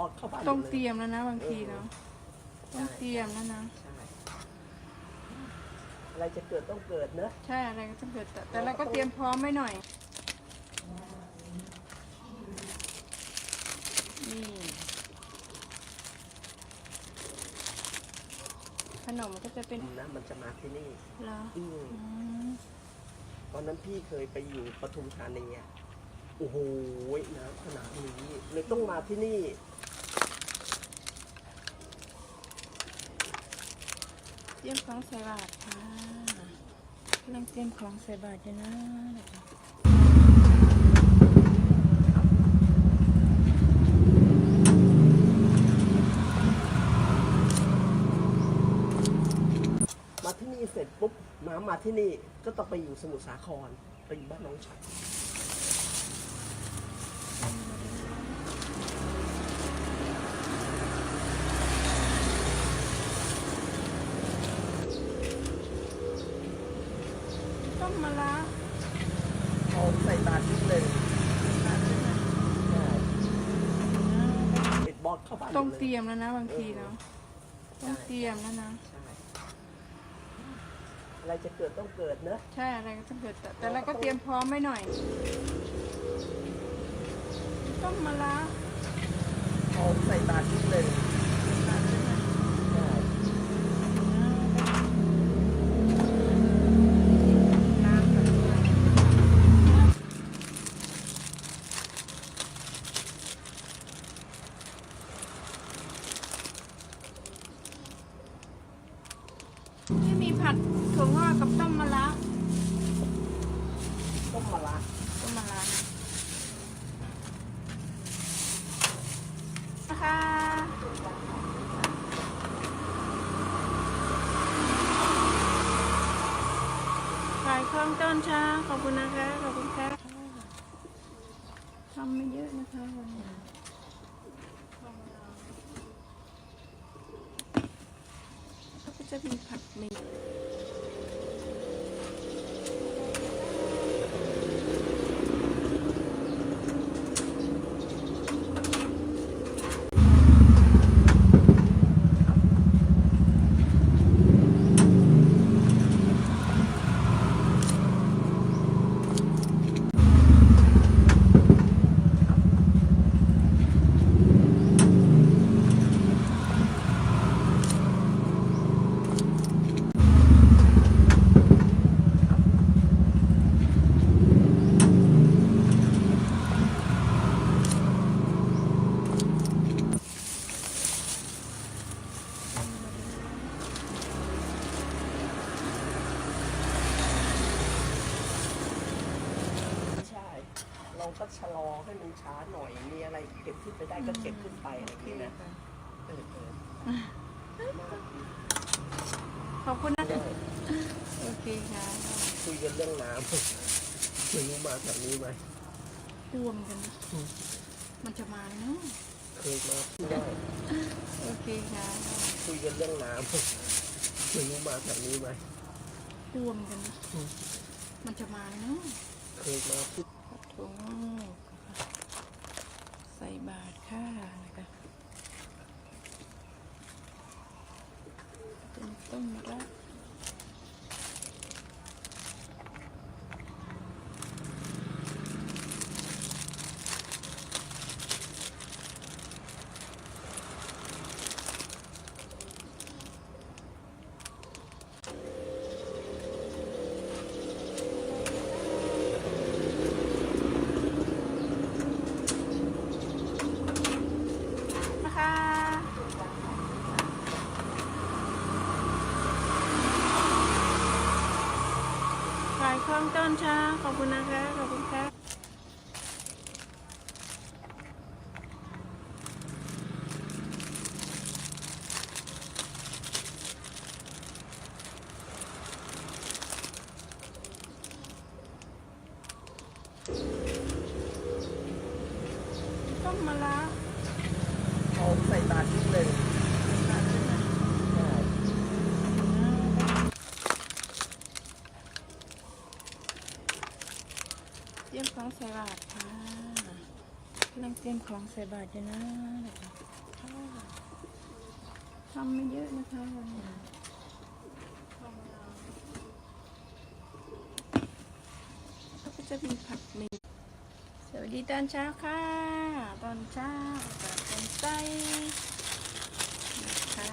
บล็อกเข้าบ้านต้องลเตรียมแล้วนะบางทีเนาะต้องเตรียมแล้วนะ ใช่อะไรจะเกิดต้องเกิดเนอะใช่อะไรก็ต้องเกิดแต่แต่เราก็เตรียมพร้อมไว้หน่อย นี่ขนมก็จะเป็นนะมันจะมาที่นี่เหรออืมอืมตอนนั้นพี่เคยไปอยู่ปทุมธานีอะโอ้โหน้ำขนาดนี้เลยต้องมาที่นี่ เตรียมของใส่บาตรค่ะกำลังเตรียมของใส่บาตรอยู่นะมาที่นี่เสร็จปุ๊บน้ำมาที่นี่ก็ต้องไปอยู่สมุทรสาครไปอยู่บ้านน้องชาย มมะระเอาใส่บาตรนิดเลยบาตรด้วยนะปิดบล็อกเข้าบ้านต้องลเตรียมแล้วนะบางทีเนาะต้องเตรียมแล้วนะใช่อะไรจะเกิดต้องเกิดเนอะใช่อะไรก็ต้องเกิดแต่แต่เราก็เตรียมพร้อมไว้หน่อยต้มมะระเอาใส่บาตรนิดเลย บาตรด้วยนะ ใช่ น้ำกับที่มีผัดถั่วงอกกับต้มมะระ ต้มมะระต้มมะระนะคะขายของต้นช้าขอบคุณนะคะ ขอบคุณค่ะทำไม่เยอะนะคะวันนี้ก็จะมีผัดหมี่ ใช่ เรา ก็ชะลอให้มันช้าหน่อย มีอะไรเก็บขึ้นไปได้ก็เก็บขึ้นไปอะไรอย่างนี้นะเออเออขอบคุณนะได้โอเคค่ะคุยกันเรื่องน้ำไม่รู้มาจากนี้ไหมรวมกันนะมันจะมาเนาะเคยมาที่ได้โอเคค่ะคุยกันเรื่องน้ำไม่รู้มาจากนี้ไหมรวมกันนะมันจะมาเนาะเคยมาที่ผัดถั่ วงอกใส่บาทค่ะนะคะเป็นต้มมะระนะคะขายของต้นช้า ขอบคุณนะคะ ขอบคุณค่ะต้มมะระเอาใส่บาตรนิดเลย บาตรด้วยนะ ใช่ เตรียมของใส่ บาตรค่ะกำลังเตรียมของใส่บาตรอยู่นะเดี๋ยวก่อนำไม่เยอะนะคะวันนี้แล้วก็จะมีผักหมีสวัสดีตอนเช้าค่ะ ตอนเช้ากับตอนใจนะคะ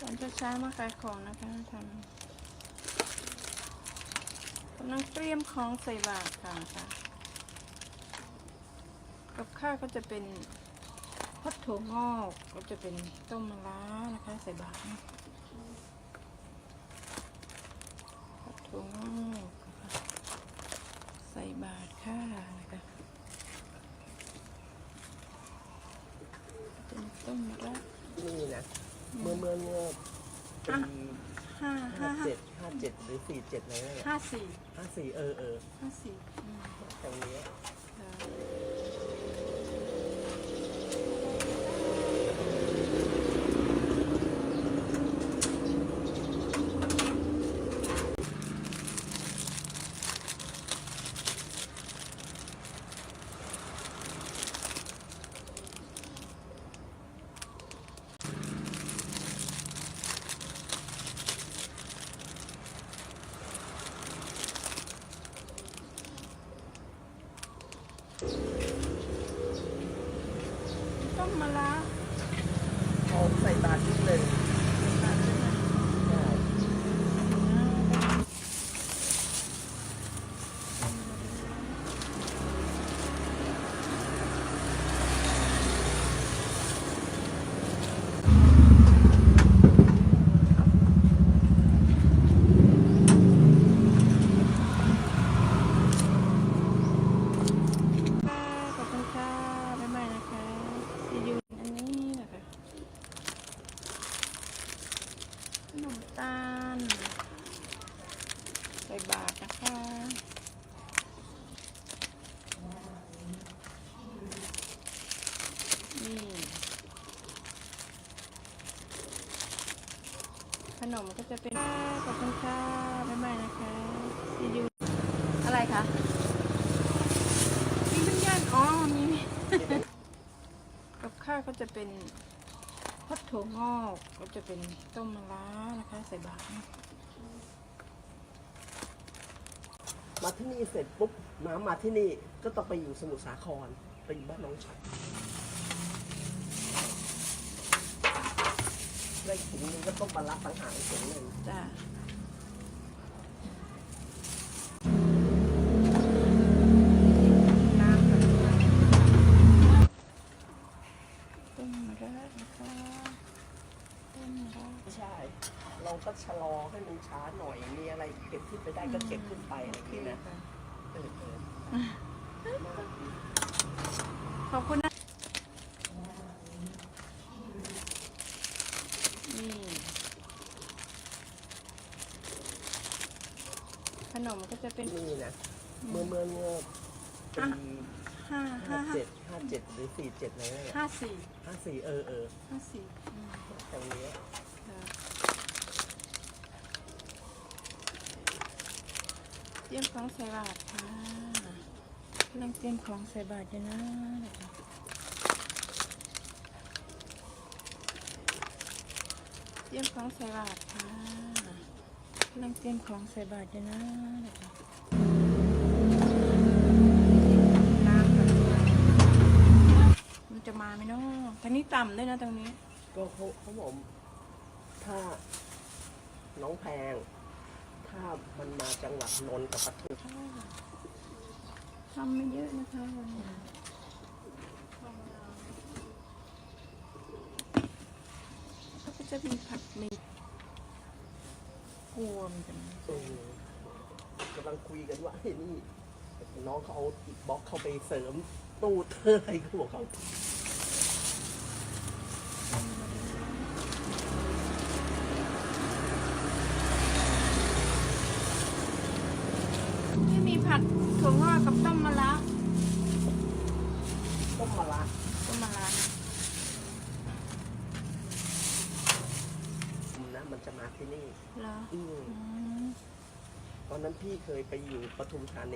ตอนเช้ามาขายของนะคะทำ กำลังเตรียมของใส่บาตรค่ะค่ะ กับข้าวก็จะเป็นพัดถั่วงอกก็จะเป็นต้มมะระนะคะ ใส่บาตรนะพัดถั่วงอกใส่บาตรค่ะนะคะเป็นต้มมะระนี่นะเมื่อเมื่อเมื่อปีห้าห้าห้าห้าเจ็ดห้า เจ็ดหรือสี่เจ็ดอะไรนั่นแหละห้าสี่ห้าสี่เออเออห้าสี่อืมตรงนี้ ต้มมะระหอมใส่บาตรนิดเลยาตรด้วยนะ ใช่ ขอบคุณค่ะบ๊ายบายนะคะจะอยู่อันนี้นะคะขนมตาลใส่ บาทนะคะ นี่ ขนมก็จะเป็นขอบคุณค่ะบ๊ายบายนะคะจะอยู่อะไรคะมีเป็นย่านอ๋อ มีกับข้าวก็จะเป็นพัดถั่วงอกก็จะเป็นต้มมะระนะคะ ใส่บาตรนะ มาที่นี่เสร็จปุ๊บน้ำมาที่นี่ก็ต้องไปอยู่สมุทรสาครไปอยู่บ้านน้องชัยได้ถุงหนึงก็ต้องมารับต่างหากอีกถุงหนึ่งจ้าน้ำกับต้มมะระนะคะต้มมะระ ใช่ เราก็ชะลอให้มันช้าหน่อยมีอะไรเก็บขึ้นไปได้ก็เก็บขึ้นไปอะไรอย่างนี้นะเออเออขอบคุณนะ นี่ขนมก็จะเป็นนี่นะเมื่อเมื่อเมื่อปีห้าห้าห้าห้าเจ็ดห้าเจ็ดหรือสี่เจ็ดอะไรนั่นแหละห้าสี่ห้าสี่เออเออห้าสี่อืมตรงนี้ ค่ะเตรียมของใส่บาตรค่ะกำลังเตรียมของใส่บาตรอยู่นะเตรียมของใส่บาตรค่ะกำลังเตรียมของใส่บาตรอยู่นะน้ำกับมันจะมาไหมเนาะทางนี้ต่ำด้วยนะตรงนี้ ก็เขาเขาบอกถ้าน้องแพง ถ้ามันมาจังหวัดนนท์กับปทุมทำไม่เยอะนะคะวันนี้แล้วก็จะมีผักมีกัวมันจะเออกำลังคุยกันว่าเฮ้นี่ น้องเขาเอาบล็อกเข้าไปเสริมตู้เธออะไรเขาบอกเขา ผัดถั่วงอกกับต้มมะระต้มมะระต้มมะระนะนะมันจะมาที่นี่เหรออืมอืม ตอนนั้นพี่เคยไปอยู่ปทุมธานี